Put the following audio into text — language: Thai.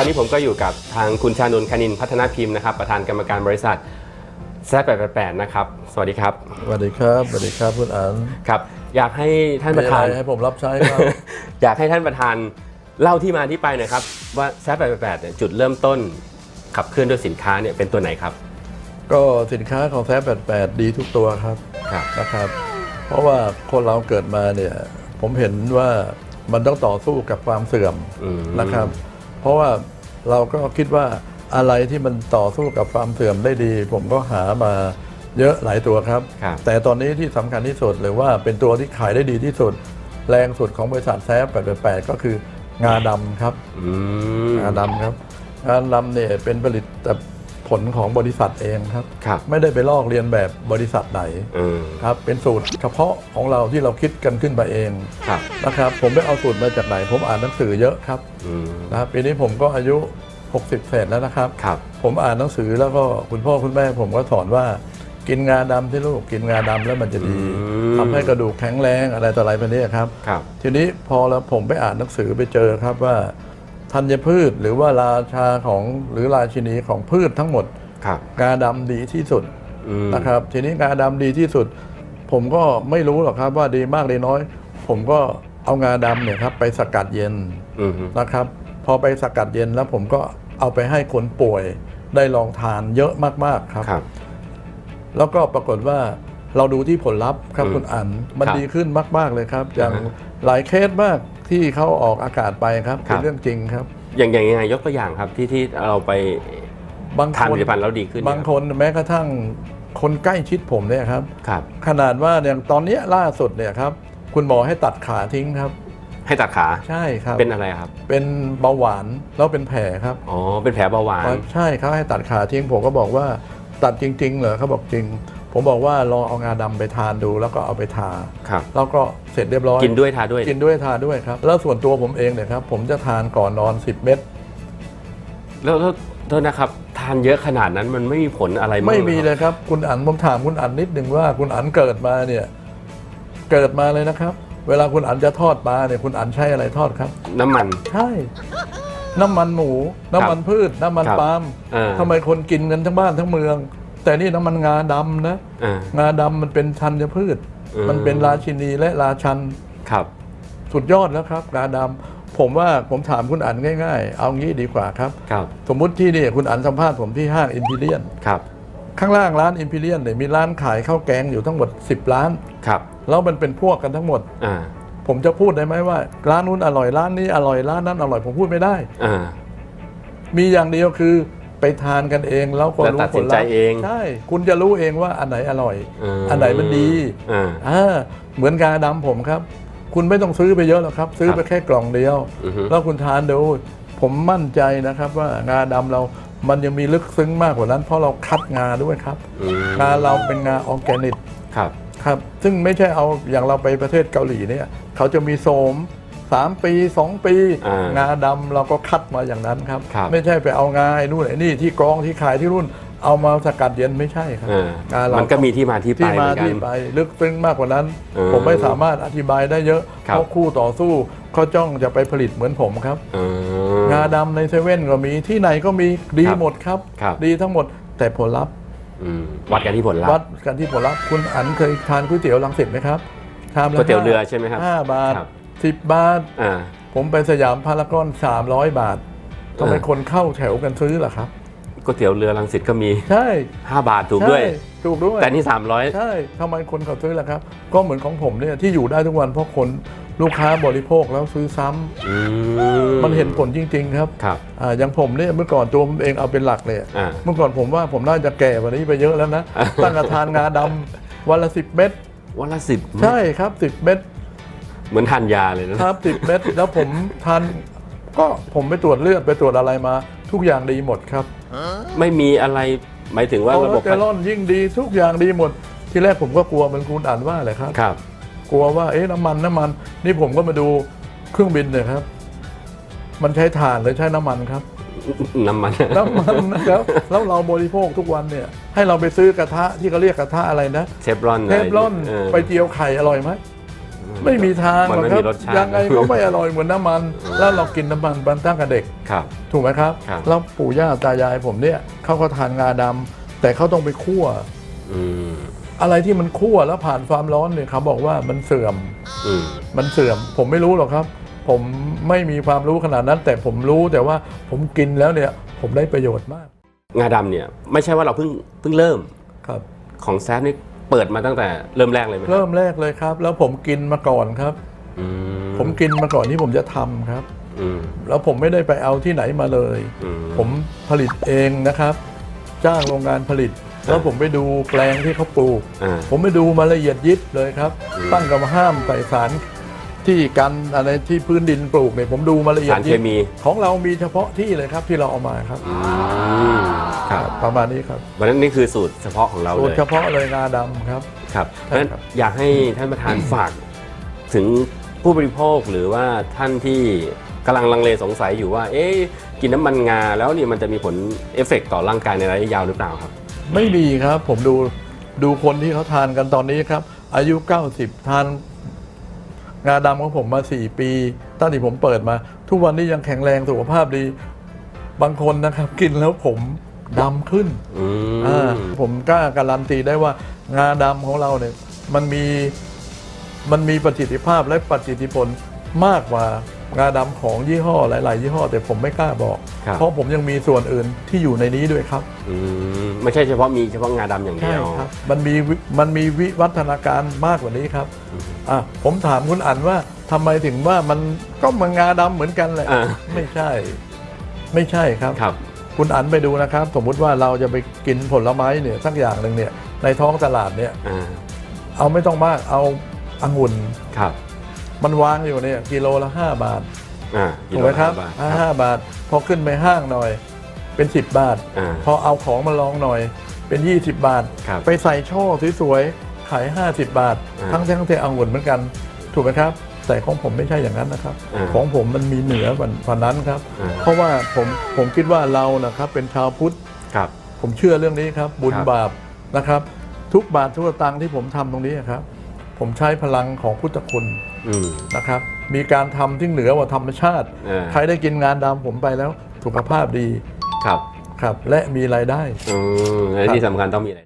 ตอนนี้ผมก็อยู่กับทางคุณชานนท์คณินพัฒนาพิมพ์นะครับ ประธานกรรมการบริษัทแซดแปดนะครับ สวัสดีครับ สวัสดีครับ สวัสดีครับคุณอันครับอยากให้ท่านปมีระอะธานไรให้ผมรับใช้ครับอยากให้ท่านประธานเล่าที่มาที่ไปหน่อยครับ ว่าแซดแปดเนี่ยจุดเริ่มต้นขับเคลื่อนด้วยสินค้าเนี่ยเป็นตัวไหนครับ ก็สินค้าของแท้88ดีทุกตัวครับครับนะครับ เพราะว่าคนเราเกิดมาเนี่ยผมเห็นว่ามันต้องต่อสู้กับความเสื่อมอืมนะครับ เพราะว่า เราก็คิดว่าอะไรที่มันต่อสู้กับความเสื่อมได้ดี ผมก็หามาเยอะหลายตัวครับ ครับ แต่ตอนนี้ที่สำคัญที่สุดหรือว่าเป็นตัวที่ขายได้ดีที่สุด แรงสุดของบริษัทแท้88 ก็คืองาดำครับ อืม งาดำครับงาดำเนี่ยเป็นผลิต ผลของบริษัทเองครับ ครับไม่ได้ไปลอกเรียนแบบบริษัทไหนอืมครับเป็นสูตรเฉพาะของเราที่เราคิดกันขึ้นมาเองครับนะครับผมไปเอาสูตรมาจากไหน ผมอ่านหนังสือเยอะครับอืมนะครับปีนี้ผมก็อายุ 60เศษแล้วนะครับ ครับ ผมอ่านหนังสือแล้วก็คุณพ่อคุณแม่ผมก็สอนว่ากินงาดำที่ลูกกินงาดำแล้วมันจะดีอืม ทำให้กระดูกแข็งแรงอะไรต่ออะไรไปนี้ครับ ครับ ทีนี้พอแล้วผมไปอ่านหนังสือไปเจอครับว่า ธัญพืชหรือว่าราชาของหรือราชินีของพืชทั้งหมด ครับงาดำดีที่สุดอืมนะครับ ทีนี้งาดำดีที่สุด ผมก็ไม่รู้หรอกครับว่าดีมากดีน้อย ผมก็เอางาดำเนี่ยครับไปสกัดเย็นอืมนะครับ พอไปสกัดเย็นแล้วผมก็เอาไปให้คนป่วยได้ลองทานเยอะมากๆครับ ครับ แล้วก็ปรากฏว่าเราดูที่ผลลัพธ์ครับอืมคุณอันมันครับดีขึ้นมาก ๆ เลยครับ อย่างอ่าฮะหลายเคสมาก ที่เขาออกอากาศไปครับครัเป็บ นเรื่องจริงครับ อย่างอย่างยังไงยกตัวอย่างครับที่ที่เราไปบางทานคผนลิตภัณฑ์แล้วดีขึ้นบางคนแม้กระทั่งคนใกล้ชิดผมเนี่ยครับ ครับ ขนาดว่าอย่างตอนเนี้ยล่าสุดเนี่ยครับ คุณหมอให้ตัดขาทิ้งครับ ให้ตัดขาใช่ครับเป็นอะไรครับเป็นเบาหวานแล้วเป็นแผลครับ อ๋อเป็นแผลเบาหวาน ใช่เขาให้ตัดขาทิ้งผมก็บอกว่าตัดจริง ๆ เหรอเขาบอกจริง ผมบอกว่าลองเอางาดำไปทานดูแล้วก็เอาไปทา ครับ แล้วก็เสร็จเรียบร้อยกินด้วยทาด้วย กินด้วยทาด้วยครับ แล้วส่วนตัวผมเองเนี่ยครับ ผมจะทานก่อนนอน 10 เม็ดแล้วแล้วโทษนะครับ ทานเยอะขนาดนั้นมันไม่มีผลอะไรบ้างไม่มีหรอเลยครับ คุณอันผมถามคุณอันนิดหนึ่งว่าคุณอันเกิดมาเนี่ย เกิดมาเลยนะครับ เวลาคุณอันจะทอดปลาเนี่ยคุณอันใช้อะไรทอดครับ น้ำมัน ใช่ น้ำมันหมู น้ำมันพืช น้ำมันครับปาล์มอ่าทำไมคนกินกันทั้งบ้านทั้งเมือง แต่นี่น้ำมันงาดำนะอ่างาดำมันเป็นธัญพืช อืม มันเป็นราชินีและราชันครับ สุดยอดแล้วครับงาดำผมว่าผมถามคุณอันง่ายๆ เอางี้ดีกว่าครับ ครับ สมมุติที่นี่คุณอันสัมภาษณ์ผมที่ห้างอินพิเรียนครับ ข้างล่างร้านอินพิเรียนเนี่ยมีร้านขายข้าวแกงอยู่ทั้งหมด 10 ร้าน ครับ แล้วมันเป็นพวกกันทั้งหมด อ่า ผมจะพูดได้ไหมว่า ร้านนู้นอร่อยร้านนี้อร่อยร้านนั้นอร่อยผมพูดไม่ได้ อ่า มีอย่างเดียวคือ ไปทานกันเองแล้วก็แล้วรู้ตัดผสิลนใจลัพธ์เองใช่คุณจะรู้เองว่าอันไหนอร่อยมอันไหนมันดีอ่าอ่าเหมือนกาดำผมครับ คุณไม่ต้องซื้อไปเยอะหรอกครับ ซื้อไปแค่กล่องเดียวอือฮึแล้วคุณทานดูผมมั่นใจนะครับว่างาดำเรามันยังมีลึกซึ้งมากกว่านั้น เพราะเราคัดงาด้วยครับอืมงาเราเป็นงาออร์แกนิกครับครับ ซึ่งไม่ใช่เอาอย่างเราไปประเทศเกาหลีเนี่ย เขาจะมีโสม สามปีสองปี อ่างงาดำเราก็คัดมาอย่างนั้นครับ ครับไม่ใช่ไปเอางาไอ้นู่นไอ้นี่ที่กรองที่ขายที่รุ่น เอามาสกัดเย็นไม่ใช่ครับอ่างาเรามันก็มีที่มาที่ไปที่เหมามือนกัที่นไปลึกซึ้งมากกว่านั้นอืมผมไม่สามารถอธิบายได้เยอะครับ เพราะคู่ต่อสู้เขาจ้องจะไปผลิตเหมือนผมครับอืมงาดำในเซเว่นก็มีที่ไหนก็มีดีครับหมดครับ ครับ ดีทั้งหมดแต่ผลลัพธ์อืมวัดกันที่ผลลัพวัดธ์ กันที่ผลลัพธ์คุณอันเคยทานก๋วยเตี๋ยวลังสิตไหมครับชามละก๋วยเตี๋ยวเรือใช่ไหมครับห้าบาทครับ สิบบาท อ่า ผมไปสยามพารากอนสามร้อยบาททำไมเออ คนเข้าแถวกันซื้อล่ะครับ ก๋วยเตี๋ยวเรือรังสิตก็มี ใช่5 บาทถูกด้วย ใช่ถูกด้วยแต่นี่ 300 ใช่ทำไมคนเขาซื้อล่ะครับ ก็เหมือนของผมเนี่ยที่อยู่ได้ทุกวันเพราะคนลูกค้าบริโภคแล้วซื้อซ้ำอืมันเห็นผลจริง ๆ ครับครับ อ่าอย่างผมเนี่ยเมื่อก่อนตัวผมเองเอาเป็นหลักเลยอ่า เมื่อก่อนผมว่าผมน่าจะแก่กว่านี้ไปเยอะแล้วนะ ตั้งแต่ทานงาดำวันละสิบเม็ด วันละสิบ ใช่ครับสิบเม็ด เหมือนทานยาเลยนะครับสิบเม็ดแล้วผมทานก็ผมไปตรวจเลือดไปตรวจอะไรมา ทุกอย่างดีหมดครับไม่มีอะไรหมายถึงว่าโอระบบเจรอนยิ่งดีทุกอย่างดีหมด ที่แรกผมก็กลัวเหมันคุณอ่านว่าอะไรครับ ครับ กลัวว่าเอ๊ะน้ำมันน้ำมัน นี่ผมก็มาดูเครื่องบินเนี่ยครับ มันใช้ถ่านหรือใช้น้ำมันครับ น้ำมัน น้ำมันนะครับแล้วเราบริโภคทุกวันเนี่ย ให้เราไปซื้อกระทะที่เขาเรียกกระทะอะไรนะ เชฟรอนเทฟลอนเออไปเจียวไข่อร่อยไหม ไม่มีทางมันหรอกไม่คมีรับรสชาติยังไงก็ไม่อร่อยเหมือนน้ำมัน แล้วเรากินน้ำมันบันตั้งแต่เด็ก ครับ ถูกไหมครับ ครับ แล้วปู่ย่าตายายผมเนี่ยเขาก็ทานงาดำแต่เขาต้องไปคั่ว อืมอะไรที่มันคั่วแล้วผ่านความร้อนเนี่ยเขาบอกว่ามันเสื่อม อืมมันเสื่อม ผมไม่รู้หรอกครับ ผมไม่มีความรู้ขนาดนั้น แต่ผมรู้แต่ว่าผมกินแล้วเนี่ยผมได้ประโยชน์มากงาดำเนี่ย ไม่ใช่ว่าเราเพิ่งเพิ่งเริ่มครับ ของแซฟนี่ เปิดมาตั้งแต่เริ่มแรกเลยไหมคบเริ่มแรกเลยครับ แล้วผมกินมาก่อนครับ อืผมกินมาก่อนที่ผมจะทำครับ อืมแล้วผมไม่ได้ไปเอาที่ไหนมาเลย อืม ผมผลิตเองนะครับ จ้างโรงงานผลิต แล้วผมไปดูแปลงที่เขาปลูก อ่า ผมไปดูมาละเอียดยิบเลยครับอืมตั้งกับห้ามใส่สารที่กันอะไรที่พื้นดินปลูกเนี่ยผมดูมาละเอียดสารยิเคบมี ของเรามีเฉพาะที่เลยครับที่เราเอามาครับ อืม ครับ ประมาณนี้ครับวันนั้นนี่คือสูตรเฉพาะของเราสูเลตรยเฉพาะเลยงาดำครับ ครับเพใช่ราะฉะนั้นครับอยากให้ท่านประธานฝากถึงผู้บริโภคหรือว่าท่านที่กำลังลังเลสงสัยอยู่ว่า เอ๊ะกินน้ำมันงาแล้วเนี่ยมันจะมีผลเอฟเฟกต์ต่อร่างกายในระยะยาวหรือเปล่าครับ ไม่มีครับ ผมดูดูคนที่เขาทานกันตอนนี้ครับ อายุ 90 ทาน งาดำของผมมา 4 ปีตั้งแต่ผมเปิดมา ทุกวันนี้ยังแข็งแรงสุขภาพดี บางคนนะครับ กินแล้วผม ดำขึ้นอืม อ่าผมกล้าการันตีได้ว่างาดำของเราเนี่ยมันมีมันมีประสิทธิภาพและประสิทธิผลมากกว่างาดำของยี่ห้อหลาย ๆ ยี่ห้อ แต่ผมไม่กล้าบอก ครับ เพราะผมยังมีส่วนอื่นที่อยู่ในนี้ด้วยครับ อืมไม่ใช่เฉพาะมีเฉพาะงาดำอย่างเดีใช่ยวครับมันมีวิมันมีวิวัฒนาการมากกว่านี้ครับอะผมถามคุณอันว่าทำไมถึงว่ามันก็มันงาดำเหมือนกันแหละ อ่า ไม่ใช่ ไม่ใช่ครับ ครับ คุณอันไปดูนะครับ สมมุติว่าเราจะไปกินผลไม้เนี่ยสักอย่างหนึ่งเนี่ยในท้องตลาดเนี่ยอ่าเอาไม่ต้องมากเอาองุ่นครับมันวางอยู่เนี่ยกิโลละ 5 บาทอ่าถูกไหมครับกิโลละอ่าห้าห้าบาทบาท พอขึ้นไปห้างหน่อย เป็น 10 บาท อ่า พอเอาของมาลองหน่อยเป็น 20 บาท ครับไปใส่ช่อสวยๆขาย 50 บาท อ่า ทั้งทั้งที่องุ่นเหมือนกัน ถูกไหมครับ แต่ของผมไม่ใช่อย่างนั้นนะครับอ่าของผมมันมีเหนือกว่าว่านั้นครับอ่าเพราะว่าผมผมคิดว่าเรานะครับเป็นชาวพุทธครับผมเชื่อเรื่องนี้ครับ บุญครับบาปนะครับ ทุกบาททุกสตังค์ที่ผมทำตรงนี้ครับ ผมใช้พลังของพุทธคุณอืมนะครับ มีการทำที่เหนือกว่าธรรมชาติเออใครได้กินงานดำผมไปแล้วสุขภาพดีครับครับ และมีรายได้อืมและที่สำคัญต้องมีอะไร